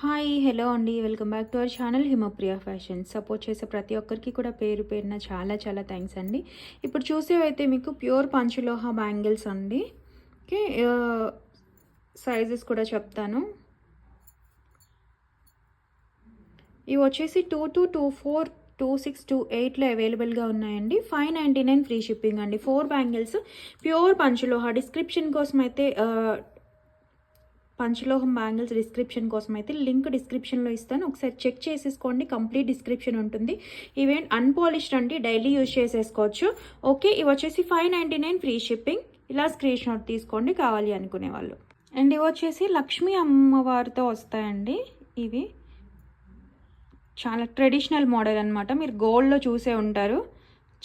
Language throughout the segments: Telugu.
హాయ్ హలో అండి. Welcome back to our channel Himapriya fashion support చేసే ప్రతి ఒక్కరికి కూడా పేరు పేరున చాలా చాలా థ్యాంక్స్ అండి. ఇప్పుడు చూసేవైతే మీకు ప్యూర్ పంచలోహ బ్యాంగిల్స్ అండి. ఓకే సైజెస్ uh, కూడా చెప్తాను. ఇవి వచ్చేసి two two two four two six two ఎయిట్లో అవైలబుల్గా ఉన్నాయండి. Five ninety nine free shipping అండి. Four bangles pure panchaloha description కోసం అయితే uh, పంచలోహం బ్యాంగిల్స్ డిస్క్రిప్షన్ కోసం అయితే లింక్ డిస్క్రిప్షన్లో ఇస్తాను. ఒకసారి చెక్ చేసేసుకోండి. కంప్లీట్ డిస్క్రిప్షన్ ఉంటుంది. ఇవేం అన్పాలిష్డ్ అండి డైలీ యూజ్ చేసేసుకోవచ్చు. ఓకే ఇవి వచ్చేసి five ninety nine free shipping. ఇలా స్క్రీన్ షాట్ తీసుకోండి కావాలి అనుకునే వాళ్ళు. అండ్ ఇవి వచ్చేసి లక్ష్మీ అమ్మవారితో వస్తాయండి ఇవి. చాలా ట్రెడిషనల్ మోడల్ అనమాట మీరు గోల్డ్లో చూసే ఉంటారు.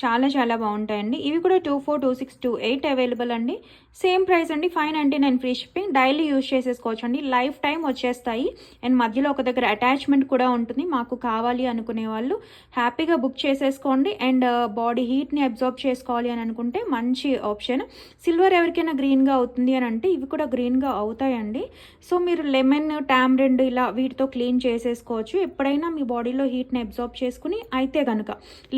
చాలా చాలా బాగుంటాయండి. ఇవి కూడా two four two six two eight available అండి. సేమ్ ప్రైస్ అండి five ninety nine free shipping. Daily use చేసేసుకోవచ్చు అండి లైఫ్ టైం వచ్చేస్తాయి. అండ్ మధ్యలో ఒక దగ్గర అటాచ్మెంట్ కూడా ఉంటుంది. మాకు కావాలి అనుకునే వాళ్ళు హ్యాపీగా బుక్ చేసేసుకోండి. అండ్ uh, బాడీ హీట్ని అబ్జర్వ్ చేసుకోవాలి అని అనుకుంటే మంచి ఆప్షన్. సిల్వర్ ఎవరికైనా గ్రీన్గా అవుతుంది అని అంటే ఇవి కూడా గ్రీన్గా అవుతాయండి. సో మీరు లెమన్ టామ్రెండ్ ఇలా వీటితో క్లీన్ చేసేసుకోవచ్చు. ఎప్పుడైనా మీ బాడీలో హీట్ని అబ్జర్వ్ చేసుకుని అయితే కనుక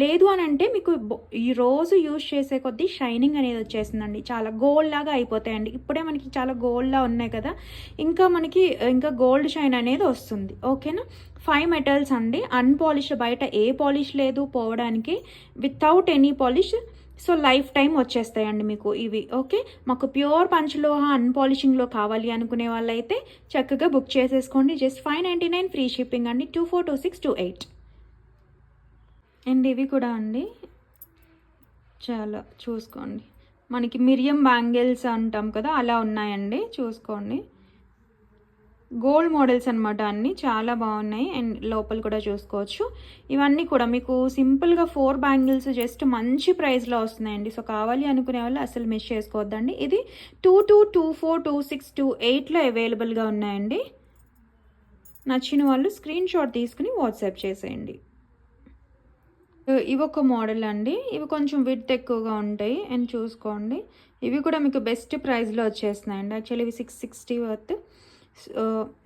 లేదు అని అంటే మీకు ఈ రోజు యూజ్ చేసే కొద్దీ షైనింగ్ అనేది వచ్చేసిందండి. చాలా గోల్డ్ లాగా అయిపోతాయండి. ఇప్పుడే మనకి చాలా గోల్డ్లా ఉన్నాయి కదా. ఇంకా మనకి ఇంకా గోల్డ్ షైన్ అనేది వస్తుంది. ఓకేనా? ఫైవ్ మెటల్స్ అండి. అన్పాలిష్ బయట ఏ పాలిష్ లేదు పోవడానికి. Without any polish so life time వచ్చేస్తాయండి మీకు ఇవి. ఓకే? మాకు ప్యూర్ పంచలోహ అన్పాలిషింగ్లో కావాలి అనుకునే వాళ్ళైతే చక్కగా బుక్ చేసేసుకోండి. Just five ninety nine free shipping అండి. Two four two six two eight. And ఇవి కూడా అండి. చాలా చూసుకోండి. మనకి మిరియం బ్యాంగిల్స్ అంటాం కదా అలా ఉన్నాయండి చూసుకోండి. గోల్డ్ మోడల్స్ అనమాట అన్నీ చాలా బాగున్నాయి. అండ్ లోపల కూడా చూసుకోవచ్చు. ఇవన్నీ కూడా మీకు సింపుల్గా ఫోర్ బ్యాంగిల్స్ జస్ట్ మంచి ప్రైస్లో వస్తున్నాయండి. సో కావాలి అనుకునే వాళ్ళు అసలు మిస్ చేసుకోవద్దండి. ఇది two two two four two six two ఎయిట్లో అవైలబుల్గా ఉన్నాయండి. నచ్చిన వాళ్ళు స్క్రీన్ షాట్ తీసుకుని వాట్సాప్ చేసేయండి. ఇవి ఒక మోడల్ అండి. ఇవి కొంచెం విడ్త్ ఎక్కువగా ఉంటాయి. అండ్ చూసుకోండి. ఇవి కూడా మీకు బెస్ట్ ప్రైస్లో వచ్చేస్తున్నాయండి. యాక్చువల్లీ ఇవి సిక్స్ సిక్స్టీ వర్త్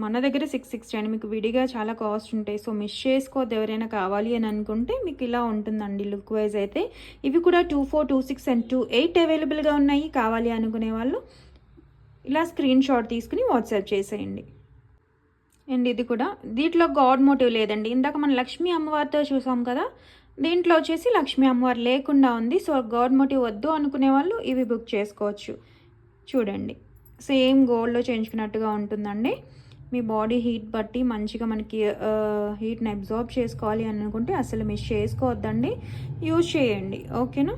మన దగ్గర సిక్స్ సిక్స్టీ అండి. మీకు విడిగా చాలా కాస్ట్ ఉంటాయి. సో మిస్ చేసుకోవద్దు ఎవరైనా కావాలి అని అనుకుంటే మీకు ఇలా ఉంటుందండి లుక్ వైజ్ అయితే. ఇవి కూడా two four two six and two eight అవైలబుల్గా ఉన్నాయి. కావాలి అనుకునే వాళ్ళు ఇలా స్క్రీన్ షాట్ తీసుకుని వాట్సాప్ చేసేయండి. అండ్ ఇది కూడా దీంట్లో గాడ్ మోటివ్ లేదండి. ఇందాక మనం లక్ష్మీ అమ్మవారితో చూసాం కదా? దీంట్లో వచ్చేసి లక్ష్మీ అమ్మవారు లేకుండా ఉంది. సో గాడ్ మోటివ్ వద్దు అనుకునే వాళ్ళు ఇవి బుక్ చేసుకోవచ్చు. చూడండి. సేమ్ గోల్డ్లో చేయించుకున్నట్టుగా ఉంటుందండి. మీ బాడీ హీట్ బట్టి మంచిగా మనకి హీట్ని అబ్జార్బ్ చేసుకోవాలి అని అనుకుంటే అసలు మిస్ చేసుకోవద్దండి. యూజ్ చేయండి. ఓకేనా?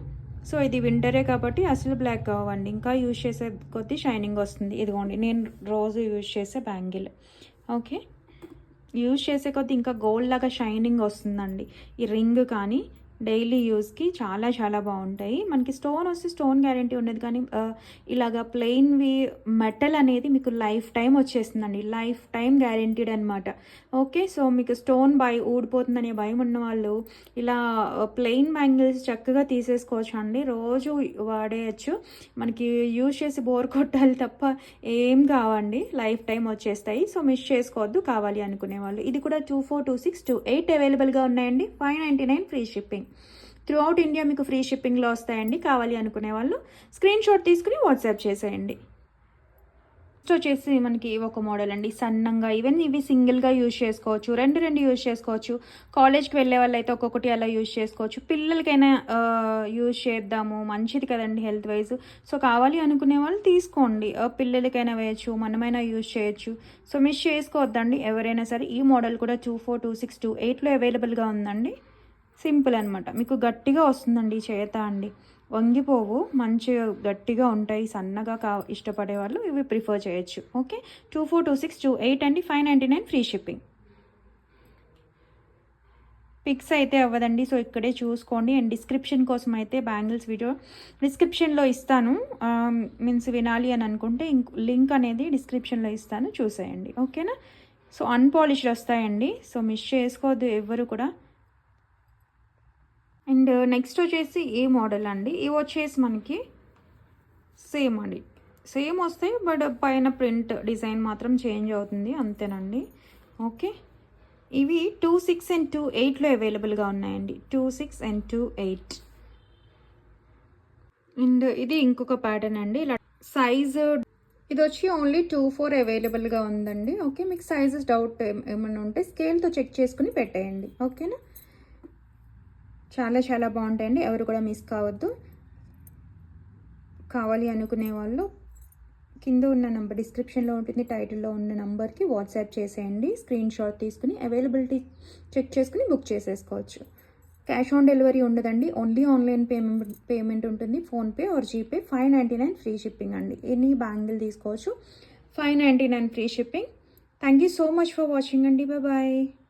సో ఇది వింటరే కాబట్టి అసలు బ్లాక్ కావండి ఇంకా యూజ్ చేసే కొద్దీ షైనింగ్ వస్తుంది. ఇదిగోండి. నేను రోజు యూజ్ చేసే బ్యాంగిల్. ఓకే? యూజ్ చేసే కొద్ది ఇంకా గోల్డ్ లాగా షైనింగ్ వస్తుందండి. ఈ రింగ్ కానీ డైలీ యూస్కి చాలా చాలా బాగుంటాయి. మనకి స్టోన్ వస్తే స్టోన్ గ్యారంటీ ఉండదు కానీ ఆ, ఇలాగా ప్లెయిన్వి మెటల్ అనేది మీకు లైఫ్ టైం వచ్చేస్తుందండి. లైఫ్ టైం గ్యారంటీడ్ అనమాట ఓకే సో మీకు స్టోన్ భయ ఊడిపోతుందనే భయం ఉన్న వాళ్ళు ఇలా ప్లెయిన్ బ్యాంగిల్స్ చక్కగా తీసేసుకోవచ్చు అండి. రోజు వాడేయచ్చు. మనకి యూజ్ చేసి బోర్ కొట్టాలి తప్ప ఏం కావండి. లైఫ్ టైం వచ్చేస్తాయి. సో మిస్ చేసుకోవద్దు కావాలి అనుకునే వాళ్ళు. ఇది కూడా two four two six two eight అవైలబుల్గా ఉన్నాయండి. Five ninety nine free shipping. Throughout India మీకు ఫ్రీ షిప్పింగ్లో వస్తాయండి. కావాలి అనుకునే వాళ్ళు స్క్రీన్ షాట్ తీసుకుని వాట్సాప్ చేసేయండి. నెక్స్ట్ వచ్చేసి మనకి ఒక మోడల్ అండి. సన్నంగా ఈవెన్ ఇవి సింగిల్గా యూజ్ చేసుకోవచ్చు. రెండు రెండు యూజ్ చేసుకోవచ్చు. కాలేజ్కి వెళ్ళే వాళ్ళైతే ఒక్కొక్కటి అలా యూజ్ చేసుకోవచ్చు. పిల్లలకైనా యూజ్ చేద్దాము. మంచిది కదండి హెల్త్ వైజ్. సో కావాలి అనుకునే వాళ్ళు తీసుకోండి. పిల్లలకైనా వేయచ్చు మనమైనా యూజ్ చేయొచ్చు. సో మిస్ చేసుకోవద్దండి. ఎవరైనా సరే ఈ మోడల్ కూడా two four two six two ఎయిట్లో అవైలబుల్గా ఉందండి. సింపుల్ అనమాట మీకు గట్టిగా వస్తుందండి చేత అండి. వంగిపోవు మంచిగా గట్టిగా ఉంటాయి సన్నగా కా ఇష్టపడే వాళ్ళు ఇవి ప్రిఫర్ చేయొచ్చు. Okay? Two four two six two eight అండి five ninety nine free shipping. Pics అయితే అవ్వదండి సో ఇక్కడే చూసుకోండి. అండ్ డిస్క్రిప్షన్ కోసం అయితే బ్యాంగిల్స్ వీడియో డిస్క్రిప్షన్లో ఇస్తాను. మీన్స్ వినాలి అని అనుకుంటే ఇంక్ లింక్ అనేది డిస్క్రిప్షన్లో ఇస్తాను చూసేయండి. ఓకేనా? సో అన్పాలిష్డ్ వస్తాయండి సో మిస్ చేసుకోవద్దు ఎవ్వరు కూడా. అండ్ నెక్స్ట్ వచ్చేసి ఈ మోడల్ అండి? ఇవి వచ్చేసి మనకి సేమ్ అండి. సేమ్ వస్తాయి బట్ పైన ప్రింట్ డిజైన్ మాత్రం చేంజ్ అవుతుంది అంతేనండి. ఓకే. ఇవి టూ సిక్స్ అండ్ టూ ఎయిట్లో అవైలబుల్గా ఉన్నాయండి. Two six and two eight. And ఇది ఇంకొక ప్యాటర్న్ అండి. ఇలా సైజు ఇది వచ్చి ఓన్లీ టూ ఫోర్ అవైలబుల్గా ఉందండి. ఓకే. మీకు సైజెస్ డౌట్ ఏమైనా ఉంటే స్కేల్తో చెక్ చేసుకుని పెట్టేయండి. ఓకేనా? చాలా చాలా బాగుంటాయండి. ఎవరు కూడా మిస్ కావద్దు. కావాలి అనుకునే వాళ్ళు కింద ఉన్న నంబర్ డిస్క్రిప్షన్లో ఉంటుంది టైటిల్లో ఉన్న నంబర్కి వాట్సాప్ చేసేయండి. స్క్రీన్ షాట్ తీసుకుని అవైలబిలిటీ చెక్ చేసుకుని బుక్ చేసేసుకోవచ్చు. క్యాష్ ఆన్ డెలివరీ ఉండదండి. ఓన్లీ ఆన్లైన్ పేమెంట్ పేమెంట్ ఉంటుంది. PhonePe or GPay. Five ninety nine free shipping అండి. ఎనీ బ్యాంగిల్ తీసుకోవచ్చు? Five ninety nine free shipping. Thank you so much for watching అండి. బాయ్.